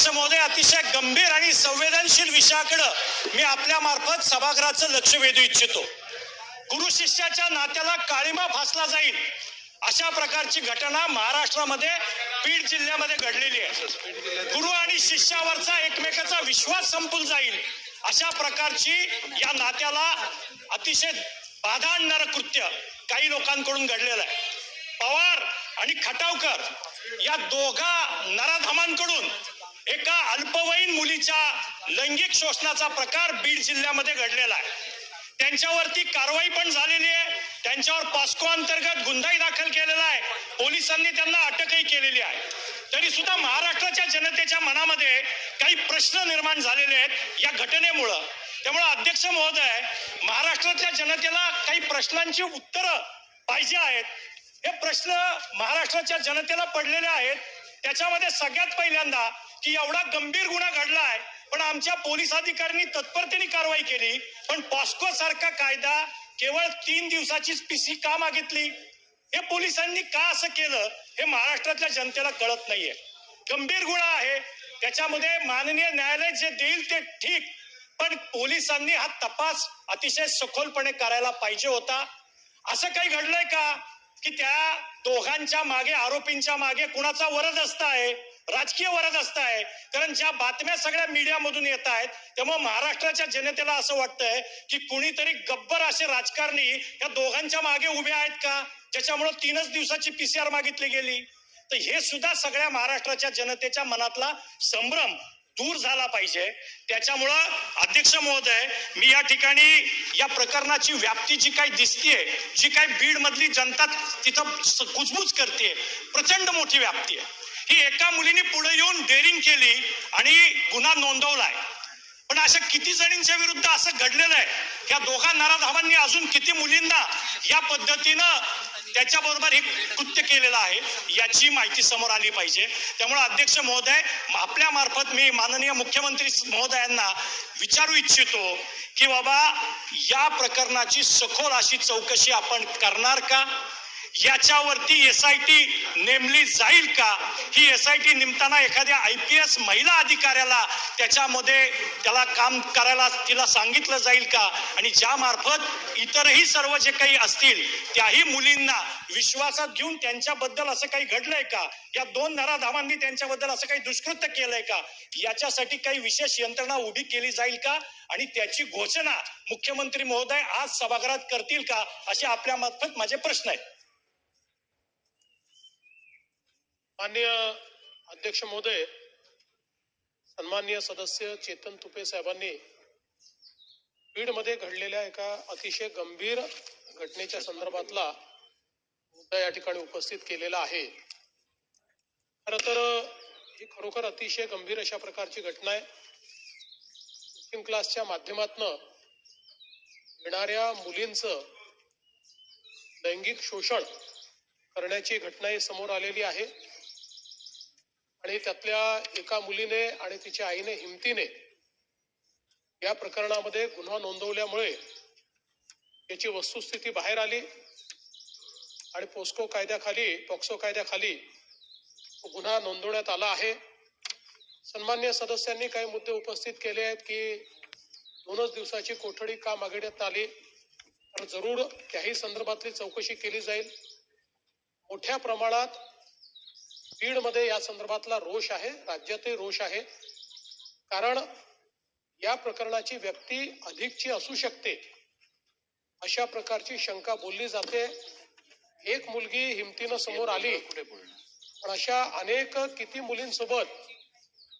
अध्यक्ष महोदय अतिशय गंभीर आणि संवेदनशील विषयाकडं मी आपल्या मार्फत सभागृहाचं लक्ष वेधू इच्छितो. गुरु शिष्याच्या नात्याला काळीमा फासला जाईल अशा प्रकारची घटना महाराष्ट्रामध्ये बीड जिल्ह्यामध्ये घडलेली आहे. गुरु आणि शिष्यावरचा एकमेकाचा विश्वास संपून जाईल अशा प्रकारची या नात्याला अतिशय बाधा आणणारं कृत्य काही लोकांकडून घडलेलं आहे. पवार आणि खटावकर या दोघा नराधमांकडून एका अल्पवयीन मुलीच्या लैंगिक शोषणाचा प्रकार बीड जिल्ह्यामध्ये घडलेला आहे. त्यांच्यावरती कारवाई पण झालेली आहे. त्यांच्यावर पास्को अंतर्गत गुन्हाही दाखल केलेला आहे. पोलिसांनी त्यांना अटकही केलेली आहे. तरी सुद्धा महाराष्ट्राच्या जनतेच्या मनामध्ये काही प्रश्न निर्माण झालेले आहेत या घटनेमुळं. त्यामुळं अध्यक्ष महोदय महाराष्ट्रातल्या जनतेला काही प्रश्नांची उत्तरं पाहिजे आहेत. हे प्रश्न महाराष्ट्राच्या जनतेला पडलेले आहेत. त्याच्यामध्ये सगळ्यात पहिल्यांदा की एवढा गंभीर गुन्हा घडलाय पण आमच्या पोलीस अधिकाऱ्यांनी तत्परतेने कारवाई केली. पण पॉस्को सारखा कायदा केवळ तीन दिवसाचीच पीसी का मागितली? हे पोलिसांनी का असं केलं हे महाराष्ट्रातल्या जनतेला कळत नाहीये. गंभीर गुन्हा आहे त्याच्यामध्ये माननीय न्यायालय जे देईल ते ठीक पण पोलिसांनी हा तपास अतिशय सखोलपणे करायला पाहिजे होता. असं काही घडलंय का? की त्या दोघांच्या मागे आरोपींच्या मागे कुणाचा वरद आहे राजकीय वरद आहे कारण ज्या बातम्या सगळ्या मीडियामधून येत आहेत त्यामुळे महाराष्ट्राच्या जनतेला असं वाटतंय की कुणीतरी गब्बर असे राजकारणी या दोघांच्या मागे उभे आहेत का? ज्याच्यामुळे तीनच दिवसाची पीसीआर मागितली गेली. तर हे सुद्धा सगळ्या महाराष्ट्राच्या जनतेच्या मनातला संभ्रम दूर झाला पाहिजे. त्याच्यामुळं अध्यक्ष महोदय मी या ठिकाणी या प्रकरणाची व्याप्ती जी काही दिसतीये जी काही बीड मधली जनता तिथं कुजबूज करते प्रचंड मोठी व्याप्ती आहे. ही एका मुलीने पुढे येऊन डेअरिंग केली आणि गुन्हा नोंदवलाय. पण अशा किती जणींच्या विरुद्ध असं घडलेलं आहे? या दोघा नराधामांनी अजून किती मुलींना या पद्धतीनं त्याच्याबरोबर हे कृत्य केलेलं आहे. याची माहिती समोर आली पाहिजे. त्यामुळे अध्यक्ष महोदय आपल्या मार्फत मी माननीय मुख्यमंत्री महोदयांना विचारू इच्छितो की बाबा या प्रकरणाची सखोल अशी चौकशी आपण करणार का? याच्यावरती एस आय टी नेमली जाईल का? ही एस आय टी नेमताना एखाद्या आय पी एस महिला अधिकाऱ्याला त्याच्यामध्ये त्याला काम करायला तिला सांगितलं जाईल का? आणि ज्या मार्फत इतरही सर्व जे काही असतील त्याही मुलींना विश्वासात घेऊन त्यांच्याबद्दल असं काही घडलंय का? या दोन नराधामांनी त्यांच्याबद्दल असं काही दुष्कृत्य केलंय का? याच्यासाठी काही विशेष यंत्रणा उभी केली जाईल का? आणि त्याची घोषणा मुख्यमंत्री महोदय आज सभागृहात करतील का? असे आपल्या मार्फत माझे प्रश्न आहेत. माननीय अध्यक्ष महोदय सन्माननीय सदस्य चेतन तुपे साहेबांनी बीडमध्ये घडलेल्या एका अतिशय गंभीर घटनेच्या संदर्भातला मुद्दा या ठिकाणी उपस्थित केलेला आहे. खर तर ही खरोखर अतिशय गंभीर अशा प्रकारची घटना आहे. कुकिंग क्लासच्या माध्यमातनं येणाऱ्या मुलींचं लैंगिक शोषण करण्याची घटना ही समोर आलेली आहे. आणि त्यातल्या एका मुलीने आणि तिच्या आईने हिमतीने या प्रकरणामध्ये गुन्हा नोंदवल्यामुळे याची वस्तुस्थिती बाहेर आली आणि पोस्को कायद्याखाली पॉक्सो कायद्याखाली तो गुन्हा नोंदवण्यात आला आहे. सन्मान्य सदस्यांनी काही मुद्दे उपस्थित केले आहेत की दोनच दिवसाची कोठडी का मागण्यात आली? तर जरूर त्याही संदर्भातली चौकशी केली जाईल. मोठ्या प्रमाणात बीडमध्ये या संदर्भातला रोष आहे राज्यातही रोष आहे. कारण या प्रकरणाची व्यक्ती अधिकची असू शकते. अशा प्रकारची शंका बोलली जाते. एक मुलगी हिमतीनं समोर आली. पण अशा अनेक किती मुलींसोबत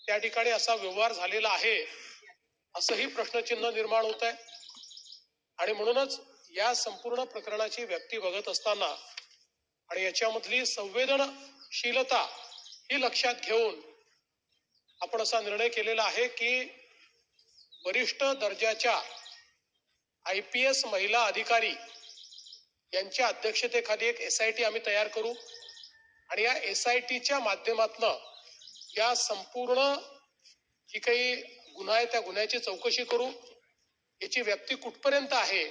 त्या ठिकाणी असा व्यवहार झालेला आहे असंही प्रश्नचिन्ह निर्माण होत आहे. आणि म्हणूनच या संपूर्ण प्रकरणाची व्याप्ती बघत असताना आणि याच्यामधली शीलता ही लक्षात घेऊन आपण असा निर्णय केलेला आहे की वरिष्ठ दर्जाच्या आय पी एस महिला अधिकारी यांच्या अध्यक्षतेखाली एक एस आय टी आम्ही तयार करू. आणि या एस आय टीच्या माध्यमातनं या संपूर्ण जी काही गुन्हा आहे त्या गुन्ह्याची चौकशी करू. याची व्याप्ती कुठपर्यंत आहे?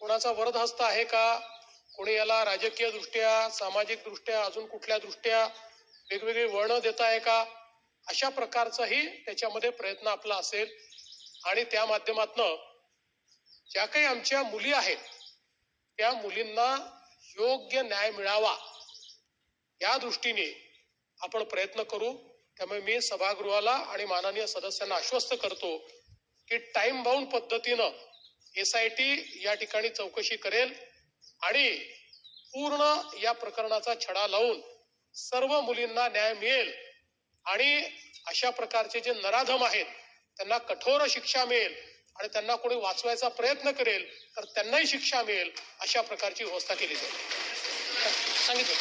कोणाचा वरदहस्त आहे का? कोणी याला राजकीय दृष्ट्या सामाजिक दृष्ट्या अजून कुठल्या दृष्ट्या वेगवेगळी वळणं देत आहे का? अशा प्रकारचाही त्याच्यामध्ये प्रयत्न आपला असेल. आणि त्या माध्यमातनं ज्या काही आमच्या मुली आहेत त्या मुलींना योग्य न्याय मिळावा या दृष्टीने आपण प्रयत्न करू. त्यामुळे मी सभागृहाला आणि माननीय सदस्यांना आश्वस्त करतो की टाइम बाउंड पद्धतीनं एस आय टी या ठिकाणी चौकशी करेल. आणि पूर्ण या प्रकरणाचा छडा लावून सर्व मुलींना न्याय मिळेल. आणि अशा प्रकारचे जे नराधम आहेत त्यांना कठोर शिक्षा मिळेल आणि त्यांना कोणी वाचवायचा प्रयत्न करेल तर त्यांनाही शिक्षा मिळेल अशा प्रकारची व्यवस्था केली जाईल. सांगितलं.